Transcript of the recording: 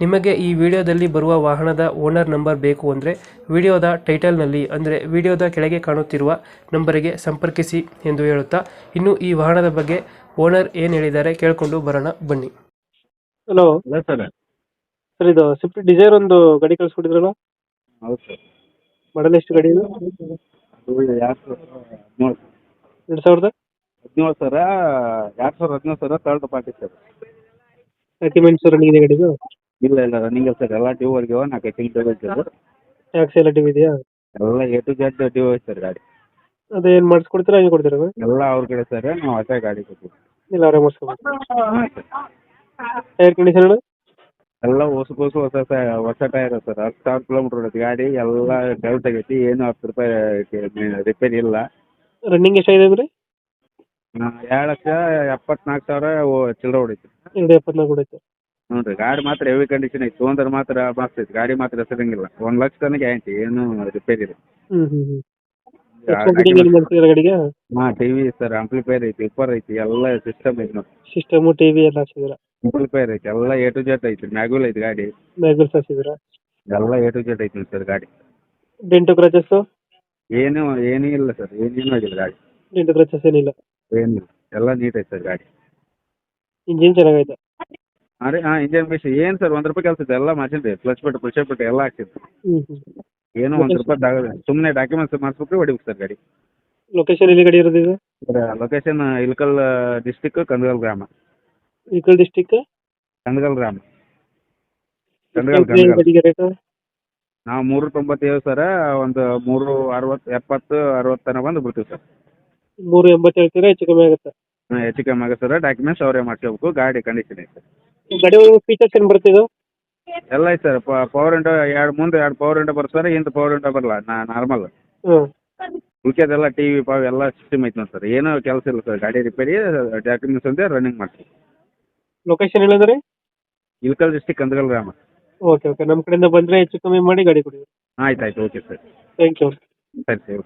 ನಿಮಗೆ ಈ ವಿಡಿಯೋದಲ್ಲಿ ಬರುವ ವಾಹನದ ಓನರ್ ನಂಬರ್ ಬೇಕು ಅಂದರೆ ವಿಡಿಯೋದ ಟೈಟಲ್ನಲ್ಲಿ ಅಂದರೆ ವಿಡಿಯೋದ ಕೆಳಗೆ ಕಾಣುತ್ತಿರುವ ನಂಬರಿಗೆ ಸಂಪರ್ಕಿಸಿ ಎಂದು ಹೇಳುತ್ತಾ ಇನ್ನು ಈ ವಾಹನದ ಬಗ್ಗೆ ಓನರ್ ಏನು ಹೇಳಿದ್ದಾರೆ ಕೇಳಿಕೊಂಡು ಬರೋಣ ಬನ್ನಿ. ಹಲೋ ಸರ್ ಸರ್ ಇದು ಸ್ವಿಫ್ಟ್ ಡಿಸೈರ್ ಒಂದು ಗಾಡಿ ಕಳಿಸ್ಕೊಟ್ಟಿದ್ರಲ್ಲ? ಹೌದು ಸರ್ ಮಾಡಲ್ ಎಷ್ಟು ಗಾಡಿ ಇದು? ಅದು ಎರಡು ಹದಿನೇಳು. ಎರಡು ಸಾವಿರದ? ಹದಿನೇಳು ಸರ ಎರಡು ಸಾವಿರದ ಹದಿನೇಳು sir third party sir documents running ಇದೆ ಗಾಡಿದು? ಇಲ್ಲ ಇಲ್ಲ ರನ್ನಿಂಗ್ ಸರ್. ಎಲ್ಲ ಡ್ಯೂ ಗೆ ನಾಲ್ಕು ತಿಂಗಳು ಡ್ಯೂ ಸರ್ ಟ್ಯಾಕ್ಸ್ ಎಲ್ಲ ಡ್ಯೂ ಇದೆಯಾ? ಎಲ್ಲ ಎ ಟು ಜೆಡ್ ಟ್ಯೂಬ್ ಐತೆ ಸರ್ ಗಾಡಿ. ಅದೇನು ಮಾಡಿಸ್ಕೊಡ್ತೀರಾ ಹಂಗೆ ಕೊಡ್ತೀರಾ ಎಲ್ಲ ಅವ್ರ ಕಡೆ ಸರ್. ನಾವು ಹೊಸ ಗಾಡಿ ಕೊಡ್ತೀವಿ ಇಲ್ಲ ಅವರೇ ಹಾಂ ಸರ್. ಟೈರ್ ಕಂಡೀಷನ್ ಎಲ್ಲ ಹೊಸ ಹೊಸ ಹೊಸ ಹೊಸ ಟೈರ್ ಸರ್. ಹತ್ತು ಸಾವಿರ ಕಿಲೋಮೀಟರ್ ಹೊಡೈತಿ ಗಾಡಿ. ಎಲ್ಲ ಡೌಟ್ ಆಗೈತಿ ಏನು ಹತ್ತು ರೂಪಾಯಿ ರಿಪೇರಿ ಇಲ್ಲ. ರನ್ನಿಂಗ್ ಎಷ್ಟಾಗಿದೆ ಅಂದ್ರೆ? ಎರಡು ಲಕ್ಷ ಎಪ್ಪತ್ನಾಲ್ಕು ಸಾವಿರ ಚಿಲ್ಲರೆ ಹೊಡೈತಿ ಎರಡು ಎಪ್ಪತ್ನಾಲ್ಕು ಕೊಡುತ್ತೆ ಹ್ಞೂ ರೀ ಗಾಡಿ ಮಾತ್ರ ಹೆವಿ ಕಂಡೀಷನ್ ಐತಿ ತೊಗೊಂಡ್ರೆ ಮಾತ್ರ ಮಸ್ತ್ ಐತಿ ಗಾಡಿ ಮಾತ್ರ ಹೆಸರಂಗಿಲ್ಲ. ಒಂದು ಲಕ್ಷ ತನಕ ಗ್ಯಾರಂಟಿ ಏನು ರಿಪೇರಿ ಇದೆ ಹ್ಮ್ ಹ್ಮ್ ಫಿಟ್ಟಿಂಗ್ ಏನು ಗಾಡಿಗೆ? ಹಾಂ ಟಿ ವಿ ಸರ್ ಆಂಪ್ಲಿಫೈರ್ ಐತಿ ಉಪ್ಪರ್ ಐತಿ ಎಲ್ಲ ಸಿಸ್ಟಮ್ ಐತಿ ನೋಡಿ ಸಿಸ್ಟಮು ಟಿ ವಿ ಎಲ್ಲ ಹಾಕ್ಸಿದ್ದೀರಾ? ಆಂಪ್ಲಿಫೈರ್ ಐತಿ ಎಲ್ಲ ಎ ಟು ಜೆಡ್ ಐತಿ ಮ್ಯಾಗ್ಯೂಲ್ ಐತಿ ಗಾಡಿ. ಮ್ಯಾಗ್ವಿಲ್ಸ್ ಹಾಕ್ಸಿದ್ದೀರಾ? ಎಲ್ಲ ಎ ಟು ಜೆಡ್ ಐತಿ ಸರ್ ಗಾಡಿ. ಡೆಂಟು ಕ್ರಚಸ್ಸು ಏನು ಏನು ಇಲ್ಲ ಸರ್ ಏನೇನು ಆಗಿಲ್ಲ ಗಾಡಿ. ಡೆಂಟು ಕ್ರಚಸ್ ಏನಿಲ್ಲ. ಏನಿಲ್ಲ ಎಲ್ಲ ನೀಟ್ ಐತಿ ಸರ್ ಗಾಡಿ. ಇಂಜಿನ್ ಚೆನ್ನಾಗೈತೆ? ಹಾಂ ಹಾ ಹಾಂ ಇಂಜನ್ ಏನ್ ಏನು ಸರ್ ಒಂದ್ ರೂಪಾಯಿ ಕೆಲಸ ಎಲ್ಲ ಮಾಡ್ಸೀನಿ ರೀ ಪ್ಲಸ್ ಬಿಟ್ಟು ಪುಷ್ ಬಿಟ್ಟು ಎಲ್ಲ ಹಾಕ್ಸಿದ್ದು ಏನೋ ಒಂದು ರೂಪಾಯಿ ಸುಮ್ನೆ ಸುಮ್ಮನೆ ಡಾಕ್ಯುಮೆಂಟ್ಸ್ ಮಾಡಿಸ್ಬಿಟ್ಟು ಹೊಡಿಬೇಕು ಸರ್ ಗಾಡಿ. ಲೊಕೇಶನ್ ಎಲ್ಲಿ ಗಾಡಿ ಇರೋದು ಇದು? ಲೊಕೇಶನ್ ಇಲ್ಕಲ್ ಡಿಸ್ಟಿಕ್ ಕಂದಗಲ್ ಗ್ರಾಮ. ಇಲ್ಕಲ್ ಡಿಸ್ಟಿಕ್ ಕಂದಗಲ್ ಗ್ರಾಮ. ಕಂದಗಲ್ ರೇಟ್ ನಾವು ಮೂರು ತೊಂಬತ್ತೇಳು ಸರ ಒಂದು ಮೂರು ಅರವತ್ತು ಎಪ್ಪತ್ತು ಅರವತ್ತು ತನಕ ಬಂದು ಬಿಡ್ತೀವಿ ಸರ್ ಮೂರು ಎಂಬತ್ತು ಹೇಳ್ತೀರಾ ಹೆಚ್ಚು ಕಮ್ಮಿ ಆಗುತ್ತೆ? ಹಾಂ ಹೆಚ್ಚು ಕಮ್ಮಿ ಆಗುತ್ತೆ ಸರ್ ಡಾಕ್ಯುಮೆಂಟ್ಸ್ ಅವರೇ ಮಾಡ್ಕೋಬೇಕು ಗಾಡಿ ಕಂಡೀಷನ್ ಐತೆ. ಗಾಡಿ ಫೀಚರ್ಸ್ ಏನು ಬರುತ್ತೆ ಇದು? ಎಲ್ಲ ಐತೆ ಸರ್. ಪವರ್ ಇಂಡೋ ಎರಡು ಮುಂದೆ ಎರಡು ಪವರ್ ಇಂಡೋ ಬರ್ತಾರೆ ಹಿಂದೆ ಪವರ್ ಇಂಡೋ ಬರಲ್ಲ ನಾ ನಾರ್ಮಲ್ ಉಳ್ಕೆದೆಲ್ಲ ಟಿ ವಿ ಪಾವ್ ಎಲ್ಲ ಸಿಸ್ಟಮ್ ಐತೆ ನೋಡಿ ಸರ್. ಏನೂ ಕೆಲಸ ಇಲ್ಲ ಸರ್. ಗಾಡಿ ರಿಪೇರಿ ಡಾಕ್ಯುಮೆಂಟ್ಸ್ ಅಂತೆ ರನ್ನಿಂಗ್ ಮಾಡ್ತೀವಿ. ಲೊಕೇಶನ್ ಹೇಳಿದ್ರೆ ಇಲ್ಕಲ್ ಡಿಸ್ಟಿಕ್ ಕಂದಗಲ್ ಗ್ರಾಮ. ಓಕೆ ಓಕೆ ನಮ್ಮ ಕಡೆಯಿಂದ ಬಂದ್ರೆ ಹೆಚ್ಚು ಕಮ್ಮಿ ಮಾಡಿ ಗಾಡಿ ಕೊಡಿ. ಆಯ್ತು ಆಯ್ತು. Okay sir. ಥ್ಯಾಂಕ್ ಯು ಸರಿ ಸರಿ.